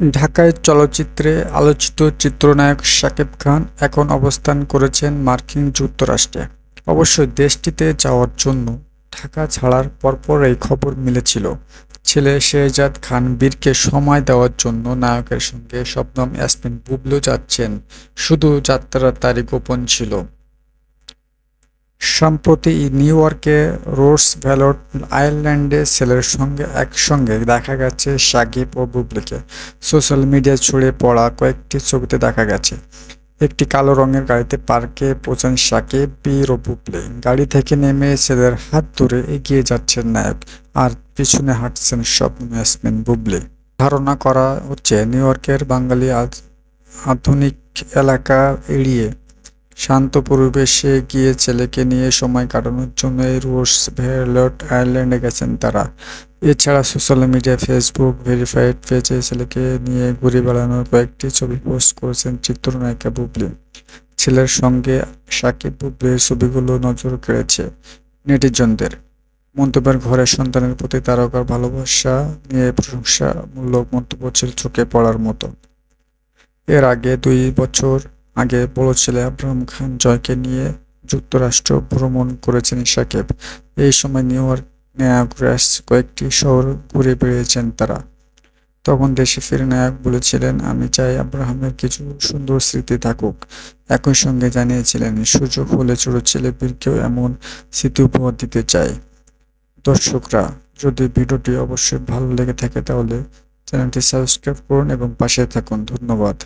ঢাকায় চলচ্চিত্রে আলোচিত চিত্রনায়ক শাকিব খান এখন অবস্থান করেছেন মার্কিন যুক্তরাষ্ট্রে। অবশ্য দেশটিতে যাওয়ার জন্য ঢাকা ছাড়ার পরপর এই খবর মিলেছিল। ছেলে শেহজাদ খান বীরকে সময় দেওয়ার জন্য নায়কের সঙ্গে শবনম ইয়াসমিন বুবলু যাচ্ছেন। শুধু যাত্রার তারিখ গোপন ছিল। সম্প্রতি নিউ ইয়র্কে রোডস ভ্যালট আয়ারল্যান্ডে ছেলের সঙ্গে একসঙ্গে দেখা গেছে সাকিব ও বুবলিকে। সোশ্যাল মিডিয়ায় ছড়িয়ে পড়া কয়েকটি ছবিতে দেখা গেছে। একটি কালো রঙের গাড়িতে পার্কে পৌঁছান সাকিব, বীর ও বুবলি। গাড়ি থেকে নেমে ছেলের হাত ধরে এগিয়ে যাচ্ছেন নায়ক আর পিছনে হাঁটছেন স্বপ্ন ইয়াসমিন বুবলি। ধারণা করা হচ্ছে নিউ ইয়র্কের বাঙালি আধুনিক এলাকা এড়িয়ে শান্ত পরিবেশে গিয়ে ছেলেকে নিয়ে সময় কাটানোর জন্য এই রোস ভ্যালট আয়ারল্যান্ডে গেছেন তারা। এছাড়া সোশ্যাল মিডিয়া ফেসবুক ভেরিফাইড পেজে ছেলেকে নিয়ে ঘুরে বেড়ানোর কয়েকটি ছবি পোস্ট করেছেন চিত্রনায়িকা বুবলি। ছেলের সঙ্গে সাকিব বুবলির ছবিগুলো নজর কেড়েছে নেটিজনদের। মন্তব্যের ঘরে সন্তানের প্রতি তারকার ভালোবাসা নিয়ে প্রশংসামূলক মন্তব্য ছিল চোখে পড়ার মতো। এর আগে দুই বছর আগে বড় ছেলে আব্রাহাম খান জয়কে নিয়ে যুক্তরাষ্ট্র ভ্রমণ করেছেন সাকিব। এই সময় নিউ ইয়র্ক, নায়াগ্রাস কয়েকটি শহর ঘুরে বেড়িয়েছেন তারা। তখন দেশে ফিরে নায়ক বলেছিলেন, আমি চাই আব্রাহামের কিছু সুন্দর স্মৃতি থাকুক। একই সঙ্গে জানিয়েছিলেন, সুযোগ হলে ছোট ছেলে বীরকেও এমন স্মৃতি উপহার দিতে চাই। দর্শকরা, যদি ভিডিওটি অবশ্যই ভালো লেগে থাকে তাহলে চ্যানেলটি সাবস্ক্রাইব করুন এবং পাশে থাকুন। ধন্যবাদ।